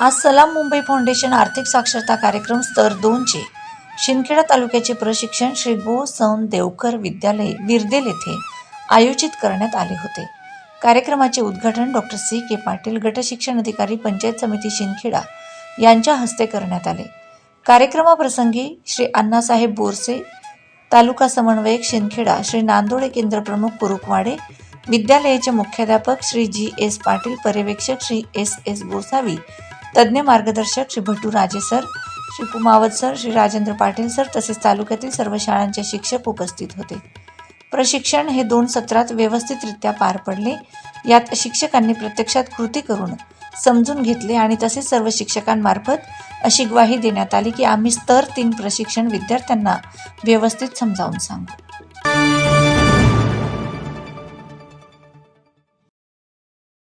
आज सलाम मुंबई फाउंडेशन आर्थिक साक्षरता कार्यक्रम स्तर दोनचे. शिंदखेडा तालुक्याचे प्रशिक्षण श्री गो सौन देवकर विद्यालय विरदेल येथे आयोजित करण्यात आले होते. कार्यक्रमाचे उद्घाटन डॉक्टर सी. के. पाटील गटशिक्षण अधिकारी पंचायत समिती शिंदखेडा यांच्या हस्ते करण्यात आले. कार्यक्रमाप्रसंगी श्री अण्णासाहेब बोरसे तालुका समन्वयक शिंदखेडा श्री नांदोडे केंद्र प्रमुख कुरुकवाडे विद्यालयाचे मुख्याध्यापक श्री जी. एस. पाटील पर्यवेक्षक श्री एस. एस. गोसावी तज्ज्ञ मार्गदर्शक Shri Bhatu Raje sir Shri Kumawat sir Shri Rajendra Patil sir तसेच तालुक्यातील सर्व शाळांचे शिक्षक उपस्थित होते. प्रशिक्षण हे दोन सत्रात व्यवस्थितरित्या पार पडले. यात शिक्षकांनी प्रत्यक्षात कृती करून समजून घेतले आणि तसेच सर्व शिक्षकांमार्फत अशी ग्वाही देण्यात आली की आम्ही स्तर तीन प्रशिक्षण विद्यार्थ्यांना व्यवस्थित समजावून सांगू.